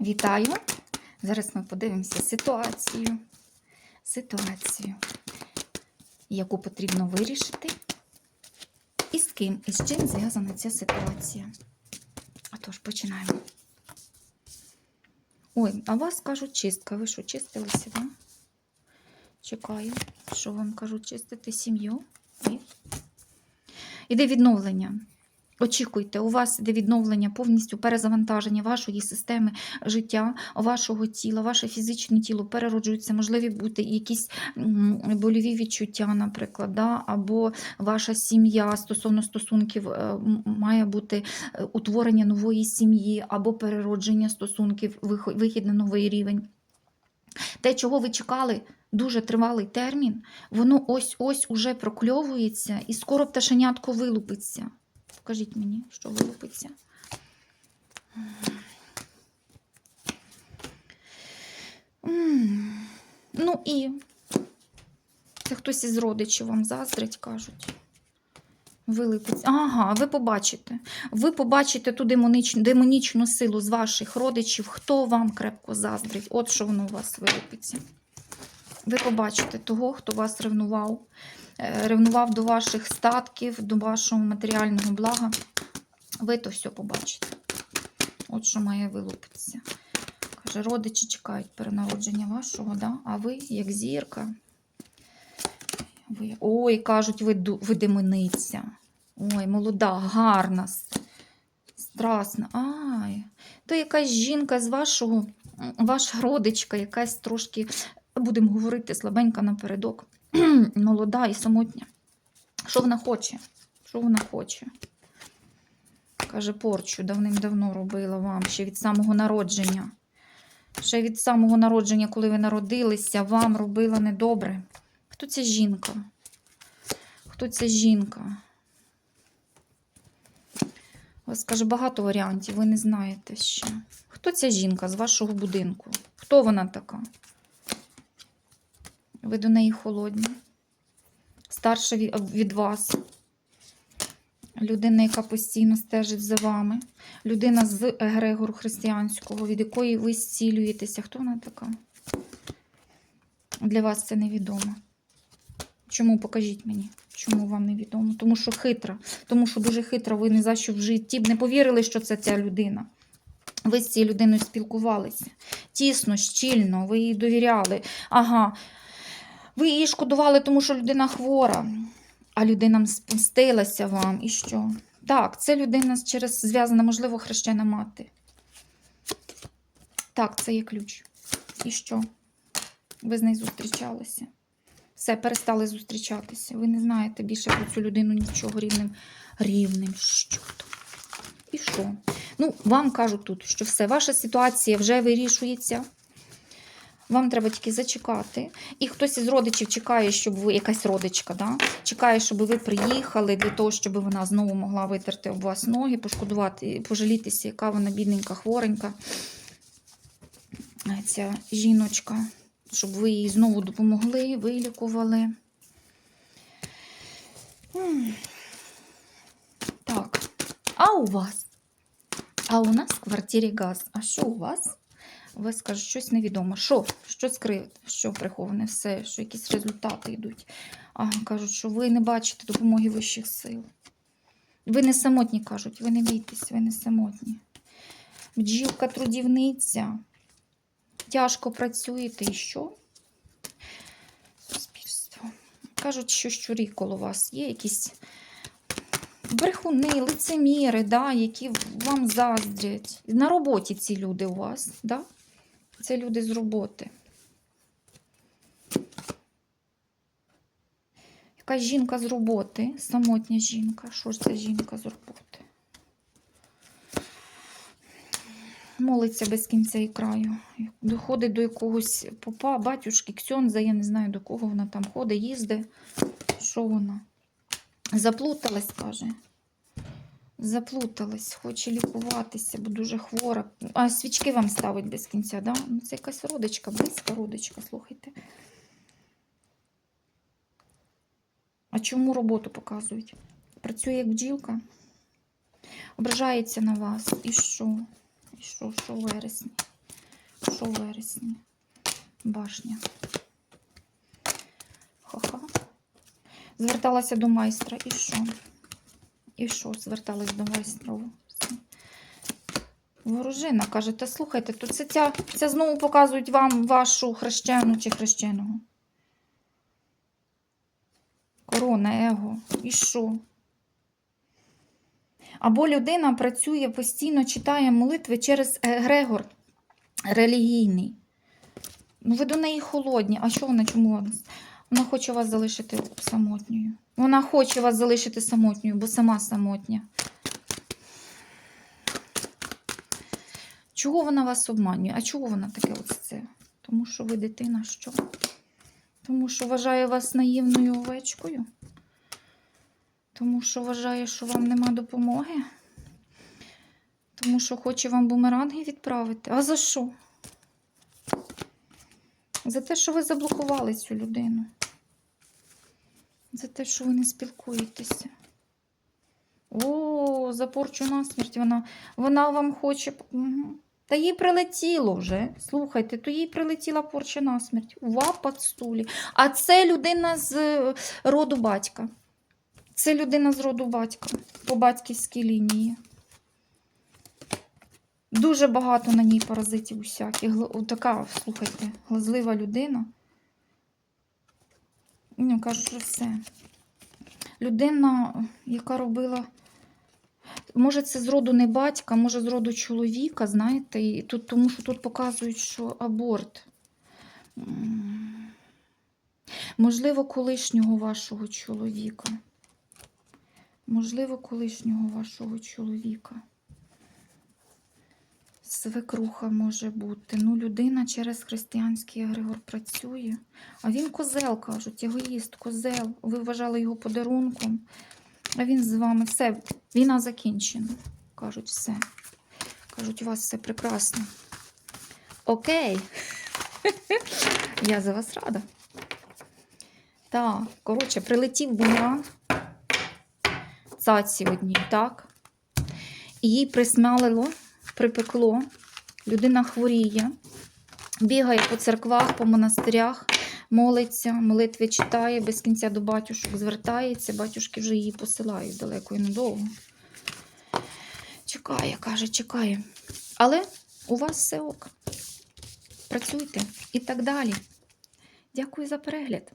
Вітаю! Зараз ми подивимося ситуацію. Ситуацію, яку потрібно вирішити. І з ким, і з чим зв'язана ця ситуація. Отож, починаємо. Ой, а вас кажуть чистка. Ви що, чистилися, да? Чекаю, що вам кажуть чистити сім'ю? Іде відновлення. Очікуйте, у вас іде відновлення, повністю перезавантаження вашої системи життя, вашого тіла, ваше фізичне тіло перероджується, можливі бути якісь больові відчуття, наприклад, да? або ваша сім'я стосовно стосунків е, має бути е, утворення нової сім'ї, або переродження стосунків, вихід на новий рівень. Те, чого ви чекали, дуже тривалий термін, воно ось-ось уже прокльовується і скоро пташенятко вилупиться. Покажіть мені, що вилупиться. Ну і це хтось із родичів вам заздрить, кажуть. Вилипиться. Ага, ви побачите. Ви побачите ту демонічну, демонічну силу з ваших родичів, хто вам крепко заздрить. От що воно у вас вилипиться. Ви побачите того, хто вас ревнував, ревнував до ваших статків, до вашого матеріального блага. Ви то все побачите. От що має вилупитися. Каже, родичі чекають перенародження вашого, да? а ви, як зірка. Ви... Ой, кажуть, ви, ви демониця. Ой, молода, гарна, страсна. Ай, то якась жінка з вашого, ваша родичка, якась трошки, будемо говорити, слабенька напередок, молода і самотня. Що вона хоче? Що вона хоче? Каже, порчу давним-давно робила вам ще від самого народження. Ще від самого народження, коли ви народилися, вам робила недобре. Хто ця жінка? Хто ця жінка? У вас каже багато варіантів, ви не знаєте ще. Хто ця жінка з вашого будинку? Хто вона така? Ви до неї холодні. Старша від вас. Людина, яка постійно стежить за вами. Людина з егрегору християнського, від якої ви зцілюєтеся. Хто вона така? Для вас це невідомо. Чому покажіть мені? Чому вам невідомо? Тому що хитра. Тому що дуже хитра, ви ні за що в житті б не повірили, що це ця людина. Ви з цією людиною спілкувалися. Тісно, щільно, ви їй довіряли. Ага. Ви її шкодували, тому що людина хвора, а людина спустилася вам. І що? Так, це людина через зв'язана, можливо, хрещена мати. Так, це є ключ. І що? Ви з нею зустрічалися. Все, перестали зустрічатися. Ви не знаєте більше про цю людину нічого рівним. Рівним щотом. І що? Ну, вам кажуть тут, що все, ваша ситуація вже вирішується. Вам треба тільки зачекати. І хтось із родичів чекає, щоб ви, якась родичка, да? чекає, щоб ви приїхали для того, щоб вона знову могла витерти об вас ноги, пошкодувати, пожалітися, яка вона бідненька, хворенька. Ця жіночка, щоб ви їй знову допомогли, вилікували. Так. А у вас? А у нас в квартирі газ. А що у вас? Ви скажуть, щось невідомо. Що? Що скрите? Що приховане? Все, що якісь результати йдуть. Ага, кажуть, що ви не бачите допомоги вищих сил. Ви не самотні, кажуть, ви не бійтесь, ви не самотні. Бджілка трудівниця. Тяжко працюєте і що? Суспільство. Кажуть, що щурі коло вас є якісь брехуни, лицеміри, да, які вам заздрять. На роботі ці люди у вас, да? Це люди з роботи. Якась жінка з роботи, самотня жінка. Що ж це жінка з роботи? Молиться без кінця і краю. Доходить до якогось попа, батюшки, ксьонза, я не знаю, до кого вона там ходить, їздить. Що вона? Заплуталась, каже. Заплуталась, хоче лікуватися, бо дуже хвора. А свічки вам ставить без кінця, да? Ну, це якась родичка, близька родичка, слухайте. А чому роботу показують? Працює як бджілка, ображається на вас. І що? І що, що вересні? що вересні. Башня. Ха-ха. Зверталася до майстра. І що? І що? Зверталась до майстра. О. Ворожина каже, та слухайте, то це ця, це знову показують вам вашу хрещену чи хрещеного. Корона, его. І що? Або людина працює постійно, читає молитви через егрегор релігійний. Ну, ви до неї холодні. А що вона чому? Вона хоче вас залишити самотньою. Вона хоче вас залишити самотньою, бо сама самотня. Чого вона вас обманює? А чого вона таке ось це? Тому що ви дитина що? Тому що вважає вас наївною овечкою? Тому що вважає, що вам нема допомоги? Тому що хоче вам бумеранги відправити? А за що? За те, що ви заблокували цю людину. За те, що ви не спілкуєтеся. О, за порчу насмерть вона, вона вам хоче. Та їй прилетіло вже. Слухайте, то їй прилетіла порча насмерть. В стулі. А це людина з е, роду батька. Це людина з роду батька по батьківській лінії. Дуже багато на ній паразитів усяких. Така, слухайте, глазлива людина. Ну, кажу, що все. Людина, яка робила. Може, це з роду не батька, може, з роду чоловіка, знаєте, і тут, тому що тут показують, що аборт. Можливо, колишнього вашого чоловіка. Можливо, колишнього вашого чоловіка. Свекруха може бути. Ну, людина через християнський егрегор працює. А він козел, кажуть, егоїст, козел. Ви вважали його подарунком. А він з вами все, війна закінчена. Кажуть, все. Кажуть, у вас все прекрасно. Окей. Я за вас рада. Так, коротше, прилетів бумеранг цаці одній, так? І їй присмалило, припекло. Людина хворіє, бігає по церквах, по монастирях, молиться, молитви читає, без кінця до батюшок звертається. Батюшки вже її посилають далеко і недовго. Чекає, каже, чекає. Але у вас все ок. Працюйте і так далі. Дякую за перегляд.